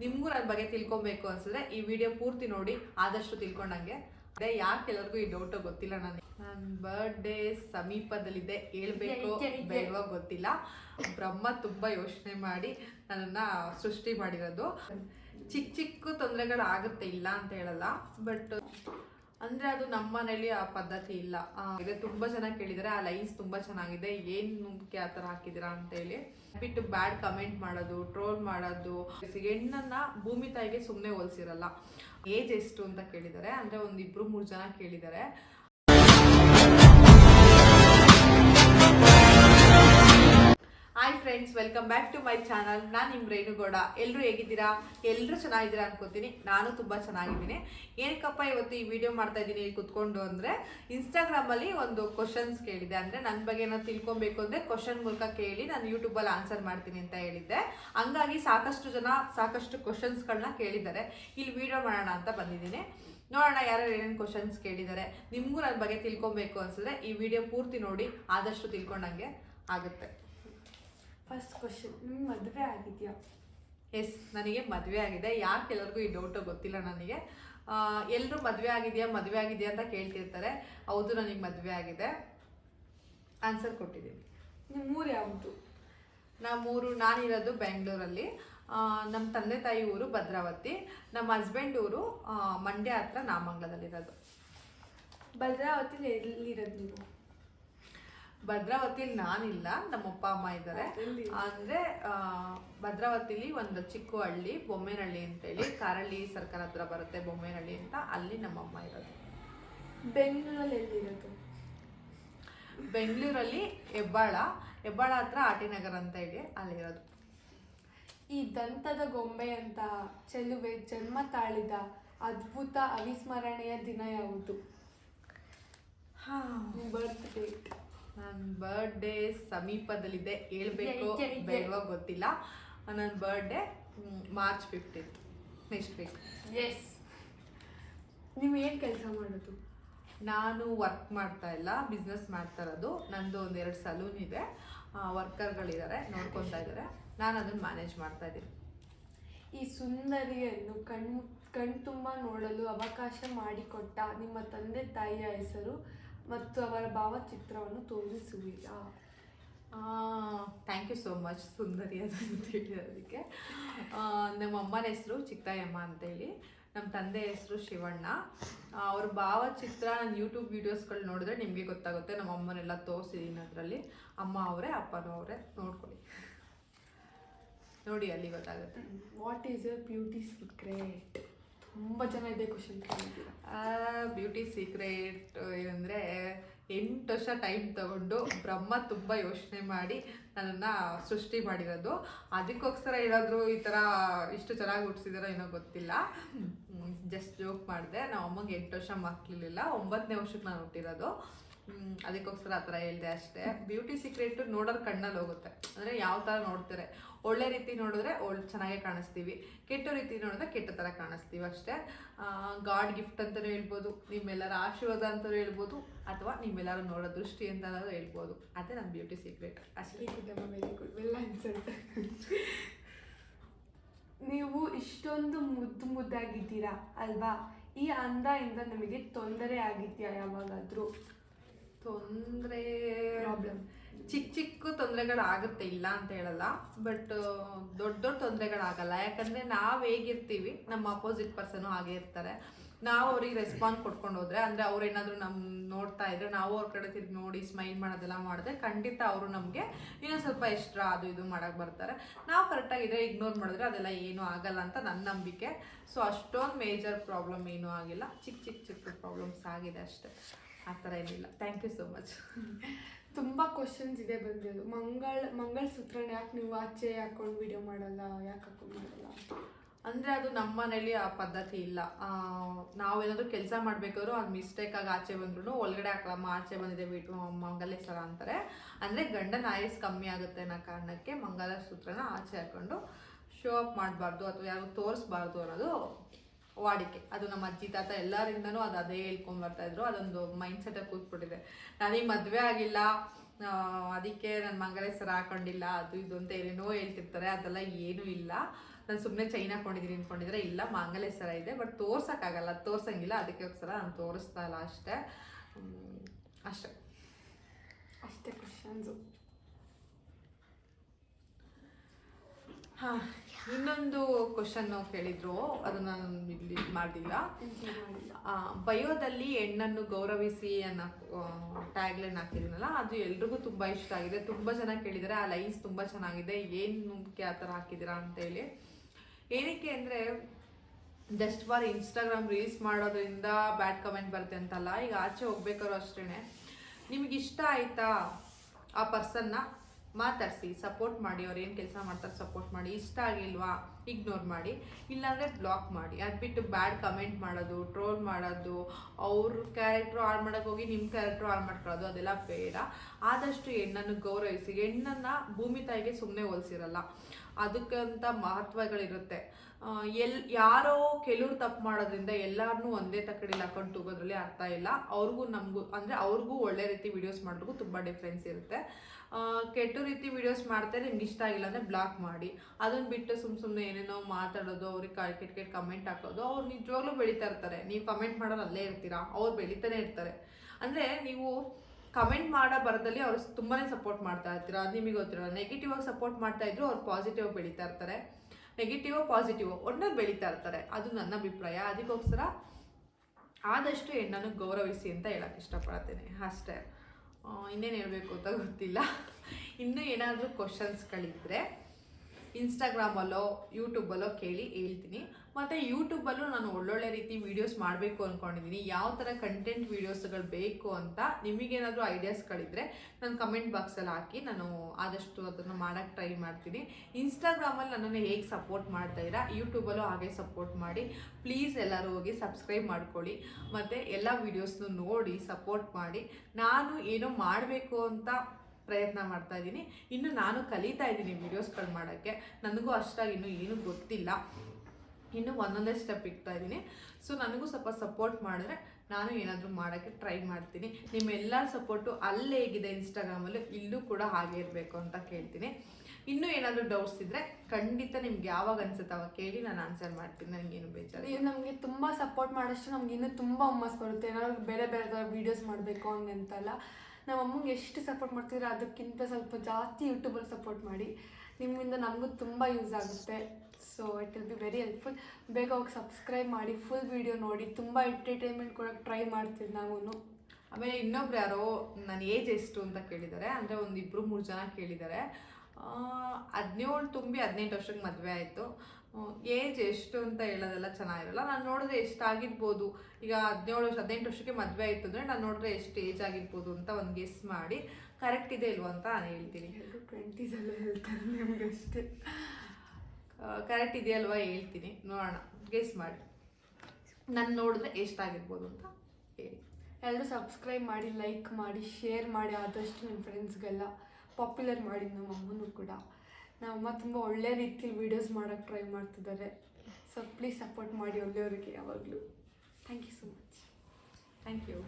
ನಿಮಗೂ ನನ್ನ ಬಗ್ಗೆ ತಿಳ್ಕೊಬೇಕು ಅನ್ಸಿದ್ರೆ ಈ ವಿಡಿಯೋ ಪೂರ್ತಿ ನೋಡಿ ಆದಷ್ಟು ತಿಳ್ಕೊಂಡಂಗೆ. ಅದೇ ಯಾಕೆ ಎಲ್ಲರಿಗೂ ಈ ಡೌಟ್ ಗೊತ್ತಿಲ್ಲ ನಾನು ನನ್ನ ಬರ್ಡೇ ಸಮೀಪದಲ್ಲಿದೆ ಹೇಳ್ಬೇಕು. ಬೇಡವಾ ಗೊತ್ತಿಲ್ಲ. ಬ್ರಹ್ಮ ತುಂಬಾ ಯೋಚನೆ ಮಾಡಿ ನನ್ನನ್ನ ಸೃಷ್ಟಿ ಮಾಡಿರೋದು. ಚಿಕ್ಕ ಚಿಕ್ಕ ತೊಂದರೆಗಳು ಆಗುತ್ತೆ ಇಲ್ಲ ಅಂತ ಹೇಳಲ್ಲ. ಬಟ್ ಅಂದ್ರೆ ಅದು ನಮ್ಮ ಮನೇಲಿ ಆ ಪದ್ಧತಿ ಇಲ್ಲ. ಇದೆ, ತುಂಬಾ ಜನ ಕೇಳಿದಾರೆ, ಆ ಲೈನ್ಸ್ ತುಂಬಾ ಚೆನ್ನಾಗಿದೆ, ಏನ್ ನುಂಬಿಕೆ ಆ ಥರ ಹಾಕಿದಿರಾ ಅಂತ ಹೇಳಿ. ಬಿಟ್ಟು ಬ್ಯಾಡ್ ಕಮೆಂಟ್ ಮಾಡೋದು ಟ್ರೋಲ್ ಮಾಡೋದು, ಹೆಣ್ಣನ್ನ ಭೂಮಿ ತಾಯಿಗೆ ಸುಮ್ಮನೆ ಹೋಲ್ಸಿರಲ್ಲ. ಏಜ್ ಎಷ್ಟು ಅಂತ ಕೇಳಿದ್ದಾರೆ ಅಂದ್ರೆ ಒಂದ್ ಇಬ್ರು ಮೂರು ಜನ ಕೇಳಿದ್ದಾರೆ friends welcome back to my channel ನಾನು ನಿಮ್ಮ ರೇಣುಗೌಡ. ಎಲ್ಲರೂ ಹೇಗಿದ್ದೀರಾ? ಎಲ್ಲರೂ ಚೆನ್ನಾಗಿದ್ದೀರಾ ಅನ್ಕೋತೀನಿ. ನಾನು ತುಂಬ ಚೆನ್ನಾಗಿದ್ದೀನಿ. ಏನಕ್ಕಪ್ಪ ಇವತ್ತು ಈ ವಿಡಿಯೋ ಮಾಡ್ತಾ ಇದ್ದೀನಿ ಕುತ್ಕೊಂಡು ಅಂದರೆ ಇನ್ಸ್ಟಾಗ್ರಾಮಲ್ಲಿ ಒಂದು ಕ್ವಶನ್ಸ್ ಕೇಳಿದೆ. ಅಂದರೆ ನನ್ನ ಬಗ್ಗೆ ಏನೋ ತಿಳ್ಕೊಬೇಕು ಅಂದರೆ ಕ್ವಶನ್ ಮೂಲಕ ಕೇಳಿ ನಾನು ಯೂಟ್ಯೂಬಲ್ಲಿ ಆನ್ಸರ್ ಮಾಡ್ತೀನಿ ಅಂತ ಹೇಳಿದ್ದೆ. ಹಂಗಾಗಿ ಸಾಕಷ್ಟು ಜನ ಸಾಕಷ್ಟು ಕ್ವಶನ್ಸ್ಗಳನ್ನ ಕೇಳಿದ್ದಾರೆ. ಇಲ್ಲಿ ವಿಡಿಯೋ ಮಾಡೋಣ ಅಂತ ಬಂದಿದ್ದೀನಿ. ನೋಡೋಣ ಯಾರು ಏನೇನು ಕ್ವಶನ್ಸ್ ಕೇಳಿದ್ದಾರೆ. ನಿಮಗೂ ನನ್ನ ಬಗ್ಗೆ ತಿಳ್ಕೊಬೇಕು ಅನ್ಸಿದ್ರೆ ಈ ವಿಡಿಯೋ ಪೂರ್ತಿ ನೋಡಿ. ಆದಷ್ಟು ತಿಳ್ಕೊಂಡಂಗೆ ಆಗುತ್ತೆ. ಫಸ್ಟ್ ಕ್ವಶನ್ ನಿಮ್ಗೆ ಮದುವೆ ಆಗಿದೆಯಾ? ಎಸ್ ನನಗೆ ಮದುವೆ ಆಗಿದೆ. ಯಾಕೆ ಎಲ್ಲರಿಗೂ ಈ ಡೌಟು ಗೊತ್ತಿಲ್ಲ ನನಗೆ. ಎಲ್ಲರೂ ಮದುವೆ ಆಗಿದೆಯಾ ಮದುವೆ ಆಗಿದೆಯಾ ಅಂತ ಕೇಳ್ತಿರ್ತಾರೆ. ಹೌದು ನನಗೆ ಮದುವೆ ಆಗಿದೆ. ಆನ್ಸರ್ ಕೊಟ್ಟಿದ್ದೀನಿ. ನಿಮ್ಮ ಊರು ಯಾವುದು? ನಮ್ಮೂರು ನಾನಿರೋದು ಬೆಂಗಳೂರಲ್ಲಿ. ನಮ್ಮ ತಂದೆ ತಾಯಿ ಊರು ಭದ್ರಾವತಿ. ನಮ್ಮ ಹಸ್ಬೆಂಡ್ ಊರು ಮಂಡ್ಯ ಹತ್ರ ನಾಮಂಗಲದಲ್ಲಿರೋದು. ಭದ್ರಾವತಿಲಿ ಎಲ್ಲಿರೋದು? ಭದ್ರಾವತಿಲಿ ನಾನಿಲ್ಲ ನಮ್ಮ ಅಪ್ಪ ಅಮ್ಮ ಇದ್ದಾರೆ? ಅಂದ್ರೆ ಭದ್ರಾವತಿಲಿ ಒಂದು ಚಿಕ್ಕ ಹಳ್ಳಿ ಬೊಮ್ಮೇನಹಳ್ಳಿ ಅಂತೇಳಿ. ಕಾರಳ್ಳಿ ಸರ್ಕಾರ ಹತ್ರ ಬರುತ್ತೆ ಬೊಮ್ಮೇನಹಳ್ಳಿ ಅಂತ. ಅಲ್ಲಿ ನಮ್ಮ ಅಮ್ಮ ಇರೋದು. ಬೆಂಗಳೂರಲ್ಲಿ ಎಲ್ಲಿರೋದು ಬೆಂಗಳೂರಲ್ಲಿ ಹೆಬ್ಬಾಳ. ಹೆಬ್ಬಾಳ ಹತ್ರ ಆಟಿ ನಗರ ಅಂತ ಹೇಳಿ ಅಲ್ಲಿರೋದು ಈ ದಂತದ ಗೊಂಬೆ ಅಂತ ಚೆಲುವೆ ಜನ್ಮ ತಾಳಿದ ಅದ್ಭುತ ಅವಿಸ್ಮರಣೀಯ ದಿನ ಯಾವುದು? ಬರ್ತ್ ಡೇಟ್ ನನ್ನ ಬರ್ಡೇ ಸಮೀಪದಲ್ಲಿದೆ. ಹೇಳ್ಬೇಕು. ಬೇಡವಾ ಗೊತ್ತಿಲ್ಲ. ನನ್ನ birthday March fifteenth next week yes ನೀವು ಏನು ಕೆಲಸ ಮಾಡೋದು? ನಾನು ವರ್ಕ್ ಮಾಡ್ತಾ ಇಲ್ಲ ಬಿಸ್ನೆಸ್ ಮಾಡ್ತಾ ಇರೋದು. ನಂದು ಒಂದೆರಡು ಸಲೂನ್ ಇದೆ. ವರ್ಕರ್ಗಳಿದ್ದಾರೆ ನೋಡ್ಕೊತಾ ಇದ್ದಾರೆ ನಾನು ಅದನ್ನು ಮ್ಯಾನೇಜ್ ಮಾಡ್ತಾ ಇದ್ದೀನಿ. ಈ ಸುಂದರಿಯನ್ನು ಕಣ್ ಕಣ್ ತುಂಬ ನೋಡಲು ಅವಕಾಶ ಮಾಡಿಕೊಟ್ಟ ನಿಮ್ಮ ತಂದೆ ತಾಯಿಯ ಹೆಸರು ಮತ್ತು ಅವರ ಭಾವಚಿತ್ರವನ್ನು ತೋರಿಸುವಿರಾ ಥ್ಯಾಂಕ್ ಯು ಸೋ ಮಚ್ ಸುಂದರಿ ಅಂತ ಹೇಳಿರೋದಕ್ಕೆ ಅದಕ್ಕೆ. ನಮ್ಮ ಅಮ್ಮನ ಹೆಸರು ಚಿಕ್ಕತಾಯಮ್ಮ ಅಂತೇಳಿ. ನಮ್ಮ ತಂದೆ ಹೆಸರು ಶಿವಣ್ಣ. ಅವ್ರ ಭಾವಚಿತ್ರ ನಾನು ಯೂಟ್ಯೂಬ್ ವೀಡಿಯೋಸ್ಗಳು ನೋಡಿದ್ರೆ ನಿಮಗೆ ಗೊತ್ತಾಗುತ್ತೆ. ನಮ್ಮ ಅಮ್ಮನೆಲ್ಲ ತೋರಿಸಿದ್ದೀನಿ ಅದರಲ್ಲಿ. ಅಮ್ಮ ಅವರೇ ಅಪ್ಪನೂ ಅವರೇ ನೋಡ್ಕೊಳ್ಳಿ. ನೋಡಿ ಅಲ್ಲಿ ಗೊತ್ತಾಗುತ್ತೆ. What is your beauty secret ತುಂಬ ಜನ ಇದೆ ಕ್ವಶನ್ ಬ್ಯೂಟಿ ಸೀಕ್ರೆಟ್ ಏನಂದರೆ ಎಂಟು ವರ್ಷ ಟೈಮ್ ತಗೊಂಡು ಬ್ರಹ್ಮ ತುಂಬ ಯೋಚನೆ ಮಾಡಿ ನನ್ನನ್ನು ಸೃಷ್ಟಿ ಮಾಡಿರೋದು. ಅದಕ್ಕೋಸ್ಕರ ಏನಾದರೂ ಈ ಥರ ಇಷ್ಟು ಚೆನ್ನಾಗಿ ಹುಟ್ಟಿಸಿದಾರೋ ಏನೋ ಗೊತ್ತಿಲ್ಲ. ಜಸ್ಟ್ ಜೋಕ್ ಮಾಡಿದೆ. ನಾವು ಅಮ್ಮಗೆ ಎಂಟು ವರ್ಷ ಮಕ್ಕಳಿಲ್ಲ ಒಂಬತ್ತನೇ ವರ್ಷಕ್ಕೆ ನಾನು ಹುಟ್ಟಿರೋದು. ಅದಕ್ಕೋಸ್ಕರ ಆ ಥರ ಹೇಳಿದೆ ಅಷ್ಟೇ. ಬ್ಯೂಟಿ ಸೀಕ್ರೆಟ್ ನೋಡೋರ್ ಕಣ್ಣಲ್ಲಿ ಹೋಗುತ್ತೆ. ಅಂದರೆ ಯಾವ ಥರ ನೋಡ್ತಾರೆ? ಒಳ್ಳೆ ರೀತಿ ನೋಡಿದ್ರೆ ಒಳ್ಳೆ ಚೆನ್ನಾಗೇ ಕಾಣಿಸ್ತೀವಿ. ಕೆಟ್ಟ ರೀತಿ ನೋಡಿದ್ರೆ ಕೆಟ್ಟ ಥರ ಕಾಣಿಸ್ತೀವಿ ಅಷ್ಟೇ. ಗಾಡ್ ಗಿಫ್ಟ್ ಅಂತಲೂ ಹೇಳ್ಬೋದು, ನಿಮ್ಮೆಲ್ಲರ ಆಶೀರ್ವಾದ ಅಂತಲೂ ಹೇಳ್ಬೋದು, ಅಥವಾ ನಿಮ್ಮೆಲ್ಲರೂ ನೋಡೋ ದೃಷ್ಟಿ ಅಂತಲೂ ಹೇಳ್ಬೋದು. ಅದೇ ನನ್ನ ಬ್ಯೂಟಿ ಸೀಕ್ರೆಟ್ ಅಷ್ಟೇ. ವೆರಿ ನೀವು ಇಷ್ಟೊಂದು ಮುದ್ದು ಮುದ್ದಾಗಿದ್ದೀರಾ ಅಲ್ವಾ? ಈ ಅಂದದಿಂದ ನಿಮಗೆ ತೊಂದರೆ ಆಗಿದೆಯಾ ಯಾವಾಗಾದ್ರೂ? ತೊಂದರೆ ಪ್ರಾಬ್ಲಮ್ ಚಿಕ್ಕ ಚಿಕ್ಕ ತೊಂದರೆಗಳಾಗುತ್ತೆ ಇಲ್ಲ ಅಂತ ಹೇಳಲ್ಲ. ಬಟ್ ದೊಡ್ಡ ದೊಡ್ಡ ತೊಂದರೆಗಳಾಗಲ್ಲ. ಯಾಕಂದ್ರೆ ನಾವು ಹೇಗಿರ್ತೀವಿ ನಮ್ಮ ಅಪೋಸಿಟ್ ಪರ್ಸನು ಹಾಗೆ ಇರ್ತಾರೆ. ನಾವು ಅವ್ರಿಗೆ ರೆಸ್ಪಾನ್ಸ್ ಕೊಟ್ಕೊಂಡು ಹೋದ್ರೆ ಅಂದ್ರೆ ಅವ್ರು ಏನಾದ್ರು ನಮ್ ನೋಡ್ತಾ ಇದ್ರೆ ನಾವು ಅವ್ರ ಕಡೆ ತಿರ್ಗಿ ನೋಡಿ ಸ್ಮೈಲ್ ಮಾಡೋದೆಲ್ಲ ಮಾಡಿದ್ರೆ ಖಂಡಿತ ಅವರು ನಮಗೆ ಇನ್ನೊಂದು ಸ್ವಲ್ಪ ಎಕ್ಸ್ಟ್ರಾ ಅದು ಇದು ಮಾಡಕ್ ಬರ್ತಾರೆ. ನಾವು ಕರೆಕ್ಟಾಗಿದ್ರೆ ಇಗ್ನೋರ್ ಮಾಡಿದ್ರೆ ಅದೆಲ್ಲ ಏನೂ ಆಗಲ್ಲ ಅಂತ ನನ್ನ ನಂಬಿಕೆ. ಸೊ ಅಷ್ಟೊಂದು ಮೇಜರ್ ಪ್ರಾಬ್ಲಮ್ ಏನೂ ಆಗಿಲ್ಲ. ಚಿಕ್ಕ ಚಿಕ್ಕ ಚಿಕ್ಕ ಪ್ರಾಬ್ಲಮ್ಸ್ ಆಗಿದೆ ಅಷ್ಟೇ. ಆ ಥರ ಏನಿಲ್ಲ. ಥ್ಯಾಂಕ್ ಯು ಸೋ ಮಚ್ ತುಂಬ ಕ್ವಶನ್ಸ್ ಇದೆ ಬಂದಿರೋದು ಮಂಗಳ ಮಂಗಳ ಸೂತ್ರನ ಯಾಕೆ ನೀವು ಆಚೆ ಹಾಕೊಂಡು ವಿಡಿಯೋ ಮಾಡಲ್ಲ? ಯಾಕೆ ಹಾಕೊಂಡು ಮಾಡಲ್ಲ? ಅಂದರೆ ಅದು ನಮ್ಮ ಮನೇಲಿ ಆ ಪದ್ಧತಿ ಇಲ್ಲ. ನಾವೇನಾದರೂ ಕೆಲಸ ಮಾಡಬೇಕಾದ್ರೂ ಅದು ಮಿಸ್ಟೇಕ್ ಆಗಿ ಆಚೆ ಬಂದ್ರು ಒಳಗಡೆ ಹಾಕಲಮ್ಮ ಆಚೆ ಬಂದಿದೆ. ಬಿಟ್ಟು ಮಂಗಲೇಶ್ವರ ಅಂತಾರೆ. ಅಂದರೆ ಗಂಡನ ಆಯಸ್ ಕಮ್ಮಿ ಆಗುತ್ತೆ ಅನ್ನೋ ಕಾರಣಕ್ಕೆ ಮಂಗಲ ಸೂತ್ರನ ಆಚೆ ಹಾಕೊಂಡು ಶೋ ಅಪ್ ಮಾಡಬಾರ್ದು ಅಥವಾ ಯಾರು ತೋರಿಸ್ಬಾರ್ದು ಅನ್ನೋದು ವಾಡಿಕೆ. ಅದು ನಮ್ಮ ಅಜ್ಜಿ ತಾತ ಎಲ್ಲರಿಂದನೂ ಅದು ಅದೇ ಹೇಳ್ಕೊಂಡ್ ಬರ್ತಾ ಇದ್ರು. ಅದೊಂದು ಮೈಂಡ್ ಸೆಟ್ ಕೂತ್ಬಿಟ್ಟಿದೆ ನನಗೆ ಮದುವೆ ಆಗಿಲ್ಲ. ಅದಕ್ಕೆ ನಾನು ಹೆಸರು ಹಾಕೊಂಡಿಲ್ಲ, ಅದು ಇದು ಅಂತ ಏನೇನೋ ಹೇಳ್ತಿರ್ತಾರೆ, ಅದೆಲ್ಲ ಏನೂ ಇಲ್ಲ. ನಾನು ಸುಮ್ಮನೆ ಚೈನ್ ಹಾಕೊಂಡಿದ್ದೀನಿ ಅಂದ್ಕೊಂಡಿದ್ರೆ ಇಲ್ಲ, ಮಂಗಳ ಸರ ಇದೆ ಬಟ್ ತೋರ್ಸೋಕ್ಕಾಗಲ್ಲ. ತೋರ್ಸಂಗಿಲ್ಲ. ಅದಕ್ಕೋಸ್ಕರ ನಾನು ತೋರಿಸ್ತಾ ಇಲ್ಲ ಅಷ್ಟೇ. ಅಷ್ಟೇ. ಅಷ್ಟೇ ಕ್ವಶನ್ಸು ಹಾಂ. ಇನ್ನೊಂದು ಕ್ವಶನ್ ಕೇಳಿದ್ರು ಅದನ್ನ ನಾನು ಇಲ್ಲಿ ಮಾಡಿಲ್ಲ ಮಾಡಿಲ್ಲ ಬಯೋದಲ್ಲಿ ಹೆಣ್ಣನ್ನು ಗೌರವಿಸಿ ಅನ್ನೋ ಟ್ಯಾಗ್ಲೈನ್ ಹಾಕಿದ್ದೀನಲ್ಲ ಅದು ಎಲ್ರಿಗೂ ತುಂಬ ಇಷ್ಟ ಆಗಿದೆ. ತುಂಬ ಜನ ಕೇಳಿದ್ದಾರೆ ಆ ಲೈನ್ಸ್ ತುಂಬ ಚೆನ್ನಾಗಿದೆ ಏನಕ್ಕೆ ಆ ಥರ ಹಾಕಿದ್ದೀರಾ ಅಂತೇಳಿ ಏನಕ್ಕೆ ಅಂದರೆ ಜಸ್ಟ್ ಫಾರ್ ಇನ್ಸ್ಟಾಗ್ರಾಮ್ ರೀಲ್ಸ್ ಮಾಡೋದ್ರಿಂದ ಬ್ಯಾಡ್ ಕಮೆಂಟ್ ಬರುತ್ತೆ ಅಂತಲ್ಲ, ಈಗ ಆಚೆ ಹೋಗ್ಬೇಕಾದ್ರೂ ಅಷ್ಟೇ ನಿಮ್ಗೆ ಇಷ್ಟ ಆಯ್ತಾ ಆ ಪರ್ಸನ್ನ ಮಾತಾಡಿಸಿ ಸಪೋರ್ಟ್ ಮಾಡಿ, ಅವ್ರು ಏನು ಕೆಲಸ ಮಾಡ್ತಾರೆ ಸಪೋರ್ಟ್ ಮಾಡಿ, ಇಷ್ಟ ಆಗಿಲ್ವಾ ಇಗ್ನೋರ್ ಮಾಡಿ, ಇಲ್ಲಾಂದರೆ ಬ್ಲಾಕ್ ಮಾಡಿ. ಅದು ಬಿಟ್ಟು ಬ್ಯಾಡ್ ಕಮೆಂಟ್ ಮಾಡೋದು ಟ್ರೋಲ್ ಮಾಡೋದು, ಅವ್ರ ಕ್ಯಾರೆಕ್ಟ್ರು ಹಾಳು ಮಾಡೋಕೆ ಹೋಗಿ ನಿಮ್ಮ ಕ್ಯಾರೆಕ್ಟ್ರು ಹಾಳು ಮಾಡ್ಕೊಳ್ಳೋದು, ಅದೆಲ್ಲ ಬೇಡ. ಆದಷ್ಟು ಹೆಣ್ಣನ್ನು ಗೌರವಿಸಿ, ಹೆಣ್ಣನ್ನು ಭೂಮಿ ತಾಯಿಗೆ ಸುಮ್ಮನೆ ಹೋಲಿಸಿರಲ್ಲ. ಅದಕ್ಕಂತ ಮಹತ್ವಗಳಿರುತ್ತೆ. ಎಲ್, ಯಾರೋ ಕೆಲವ್ರು ತಪ್ಪು ಮಾಡೋದ್ರಿಂದ ಎಲ್ಲರನ್ನೂ ಒಂದೇ ತಕ್ಕಡಿಲಿ ಹಾಕೊಂಡು ತೂಗೋದ್ರಲ್ಲಿ ಅರ್ಥ ಇಲ್ಲ. ಅವ್ರಿಗೂ ನಮಗೂ, ಅಂದರೆ ಅವ್ರಿಗೂ ಒಳ್ಳೆ ರೀತಿ ವಿಡಿಯೋಸ್ ಮಾಡೋದಕ್ಕೂ ತುಂಬ ಡಿಫ್ರೆನ್ಸ್ ಇರುತ್ತೆ. ಕೆಟ್ಟ ರೀತಿ ವಿಡಿಯೋಸ್ ಮಾಡ್ತಾರೆ ನಿಮ್ಗೆ ಇಷ್ಟ ಆಗಿಲ್ಲ ಅಂದರೆ ಬ್ಲಾಕ್ ಮಾಡಿ. ಅದನ್ನ ಬಿಟ್ಟು ಸುಮ್ಮ ಸುಮ್ಮನೆ ಏನೇನೋ ಮಾತಾಡೋದು, ಅವ್ರಿಗೆ ಕೆಟ್ಟ ಕೆಟ್ಟ ಕಮೆಂಟ್ ಹಾಕೋದು, ಅವ್ರು ನಿಜವಾಗ್ಲೂ ಬೆಳೀತಾ ಇರ್ತಾರೆ. ನೀವು ಕಮೆಂಟ್ ಮಾಡೋರು ಅಲ್ಲೇ ಇರ್ತೀರಾ? ಅವ್ರು ಬೆಳೀತಾನೆ ಇರ್ತಾರೆ. ಅಂದರೆ ನೀವು ಕಮೆಂಟ್ ಮಾಡೋ ಬರದಲ್ಲಿ ಅವ್ರು ತುಂಬಾ ಸಪೋರ್ಟ್ ಮಾಡ್ತಾ ಇರ್ತೀರ? ನಿಮಗೆ ಗೊತ್ತಿರೋ ನೆಗೆಟಿವ್ ಆಗಿ ಸಪೋರ್ಟ್ ಮಾಡ್ತಾ ಇದ್ರು ಅವ್ರು ಪಾಸಿಟಿವ್ ಬೆಳೀತಾ ಇರ್ತಾರೆ. ನೆಗೆಟಿವ್ ಪಾಸಿಟಿವ್ ಒಟ್ನಲ್ಲಿ ಬೆಳೀತಾ ಇರ್ತಾರೆ. ಅದು ನನ್ನ ಅಭಿಪ್ರಾಯ. ಅದಕ್ಕೋಸ್ಕರ ಆದಷ್ಟು ಹೆಣ್ಣನ್ನು ಗೌರವಿಸಿ ಅಂತ ಹೇಳಕ್ಕೆ ಇಷ್ಟಪಡ್ತೇನೆ. ಅಷ್ಟೇ. ಇನ್ನೇನು ಹೇಳಬೇಕು ಅಂತ ಗೊತ್ತಿಲ್ಲ ಇನ್ನೂ ಏನಾದರೂ ಕ್ವಶನ್ಸ್ಗಳಿದ್ದರೆ ಇನ್ಸ್ಟಾಗ್ರಾಮಲ್ಲೋ ಯೂಟ್ಯೂಬಲ್ಲೋ ಕೇಳಿ ಹೇಳ್ತೀನಿ. ಮತ್ತು ಯೂಟ್ಯೂಬಲ್ಲೂ ನಾನು ಒಳ್ಳೊಳ್ಳೆ ರೀತಿ ವೀಡಿಯೋಸ್ ಮಾಡಬೇಕು ಅಂದ್ಕೊಂಡಿದ್ದೀನಿ ಯಾವ ಥರ ಕಂಟೆಂಟ್ ವೀಡಿಯೋಸ್ಗಳು ಬೇಕು ಅಂತ ನಿಮಗೇನಾದರೂ ಐಡಿಯಾಸ್ಗಳಿದ್ರೆ ನಾನು ಕಮೆಂಟ್ ಬಾಕ್ಸಲ್ಲಿ ಹಾಕಿ. ನಾನು ಆದಷ್ಟು ಅದನ್ನು ಮಾಡೋಕ್ಕೆ ಟ್ರೈ ಮಾಡ್ತೀನಿ. ಇನ್ಸ್ಟಾಗ್ರಾಮಲ್ಲಿ ನನ್ನನ್ನು ಹೇಗೆ ಸಪೋರ್ಟ್ ಮಾಡ್ತಾಯಿರಾ ಯೂಟ್ಯೂಬಲ್ಲೂ ಹಾಗೆ ಸಪೋರ್ಟ್ ಮಾಡಿ. ಪ್ಲೀಸ್ ಎಲ್ಲರೂ ಹೋಗಿ ಸಬ್ಸ್ಕ್ರೈಬ್ ಮಾಡ್ಕೊಳ್ಳಿ. ಮತ್ತು ಎಲ್ಲ ವೀಡಿಯೋಸ್ನು ನೋಡಿ ಸಪೋರ್ಟ್ ಮಾಡಿ. ನಾನು ಏನೋ ಮಾಡಬೇಕು ಅಂತ ಪ್ರಯತ್ನ ಮಾಡ್ತಾ ಇದ್ದೀನಿ. ಇನ್ನು ನಾನು ಕಲಿತಾ ಇದ್ದೀನಿ ವೀಡಿಯೋಸ್ಗಳು ಮಾಡೋಕ್ಕೆ. ನನಗೂ ಅಷ್ಟಾಗಿ ಇನ್ನೂ ಏನೂ ಗೊತ್ತಿಲ್ಲ. ಇನ್ನು ಒಂದೊಂದೇ ಸ್ಟೆಪ್ ಇಡ್ತಾ ಇದ್ದೀನಿ. ಸೊ ನನಗೂ ಸ್ವಲ್ಪ ಸಪೋರ್ಟ್ ಮಾಡಿದ್ರೆ ನಾನು ಏನಾದರೂ ಮಾಡೋಕ್ಕೆ ಟ್ರೈ ಮಾಡ್ತೀನಿ. ನಿಮ್ಮೆಲ್ಲ ಸಪೋರ್ಟು ಅಲ್ಲೇ ಹೇಗಿದೆ ಇನ್ಸ್ಟಾಗ್ರಾಮಲ್ಲೂ ಇಲ್ಲೂ ಕೂಡ ಹಾಗೆ ಇರಬೇಕು ಅಂತ ಕೇಳ್ತೀನಿ. ಇನ್ನೂ ಏನಾದರೂ ಡೌಟ್ಸ್ ಇದ್ದರೆ ಖಂಡಿತ ನಿಮ್ಗೆ ಯಾವಾಗ ಅನ್ಸುತ್ತೆ ಅವಾಗ ಕೇಳಿ ನಾನು ಆನ್ಸರ್ ಮಾಡ್ತೀನಿ. ನನಗೇನು ಬೇಜಾರು ಇದು ನಮಗೆ ತುಂಬ ಸಪೋರ್ಟ್ ಮಾಡೋಷ್ಟು ನಮ್ಗೆ ಇನ್ನೂ ತುಂಬ ಹುಮ್ಮಸ್ ಬರುತ್ತೆ. ಏನಾದ್ರು ಬೇರೆ ಬೇರೆ ಥರ ವೀಡಿಯೋಸ್ ಮಾಡಬೇಕು ಹಂಗಂತಲ್ಲ. ನಮ್ಮ ಅಮ್ಮಂಗೆ ಎಷ್ಟು ಸಪೋರ್ಟ್ ಮಾಡ್ತಿದ್ರೆ ಅದಕ್ಕಿಂತ ಸ್ವಲ್ಪ ಜಾಸ್ತಿ ಯೂಟ್ಯೂಬಲ್ಲಿ ಸಪೋರ್ಟ್ ಮಾಡಿ ನಿಮ್ಮಿಂದ ನಮಗೂ ತುಂಬ ಯೂಸ್ ಆಗುತ್ತೆ. So it will be very helpful ಬೇಗ ಹೋಗಿ ಸಬ್ಸ್ಕ್ರೈಬ್ ಮಾಡಿ ಫುಲ್ ವೀಡಿಯೋ ನೋಡಿ, ತುಂಬ ಎಂಟರ್ಟೈನ್ಮೆಂಟ್ ಕೊಡೋಕ್ಕೆ ಟ್ರೈ ಮಾಡ್ತೀವಿ ನಾವು ಆಮೇಲೆ ಇನ್ನೊಬ್ರು ಯಾರೋ ನನ್ನ ಏಜ್ ಎಷ್ಟು ಅಂತ ಕೇಳಿದ್ದಾರೆ. ಅಂದರೆ ಒಂದು ಇಬ್ಬರು ಮೂರು ಜನ ಕೇಳಿದ್ದಾರೆ. ಹದಿನೇಳು ತುಂಬಿ ಹದಿನೆಂಟು ವರ್ಷಕ್ಕೆ ಮದುವೆ ಆಯಿತು. ಏಜ್ ಎಷ್ಟು ಅಂತ ಹೇಳೋದೆಲ್ಲ ಚೆನ್ನಾಗಿರಲ್ಲ. ನಾನು ನೋಡಿದ್ರೆ ಎಷ್ಟು ಆಗಿರ್ಬೋದು ಈಗ ಹದಿನೇಳು ವರ್ಷ ಹದಿನೆಂಟು ವರ್ಷಕ್ಕೆ ಮದುವೆ ಆಯಿತು ಅಂದರೆ ನಾನು ನೋಡಿದ್ರೆ ಎಷ್ಟು ಏಜ್ ಆಗಿರ್ಬೋದು ಅಂತ ಒಂದು ಗೆಸ್ ಮಾಡಿ. ಕರೆಕ್ಟ್ ಇದೆ ಇಲ್ವೋ ಅಂತ ನಾನು ಹೇಳ್ತೀನಿ. ಟ್ವೆಂಟೀಸಲ್ಲೇ ಹೇಳ್ತಾರೆ ನಿಮ್ಗೆ ಅಷ್ಟೇ. ಕರೆಕ್ಟ್ ಇದೆಯಲ್ವಾ ಹೇಳ್ತೀನಿ. ನೋಡೋಣ. ಗೆಸ್ ಮಾಡಿ. ನಾನು ನೋಡಿದ್ರೆ ಎಷ್ಟಾಗಿರ್ಬೋದು ಅಂತ ಹೇಳಿ. ಎಲ್ಲರೂ ಸಬ್ಸ್ಕ್ರೈಬ್ ಮಾಡಿ ಲೈಕ್ ಮಾಡಿ ಶೇರ್ ಮಾಡಿ ಆದಷ್ಟು ನಿಮ್ಮ ಫ್ರೆಂಡ್ಸ್ಗೆಲ್ಲ ಪಾಪ್ಯುಲರ್ ಮಾಡಿ ನಮ್ಮ ಅಮ್ಮನೂ ಕೂಡ. ನಮ್ಮಮ್ಮ ತುಂಬ ಒಳ್ಳೆ ರೀತಿಲಿ ವೀಡಿಯೋಸ್ ಮಾಡೋಕ್ಕೆ ಟ್ರೈ ಮಾಡ್ತಿದ್ದಾರೆ ಸೊ ಪ್ಲೀಸ್ ಸಪೋರ್ಟ್ ಮಾಡಿ ಒಳ್ಳೆಯವರಿಗೆ ಯಾವಾಗಲೂ. Thank you so much thank you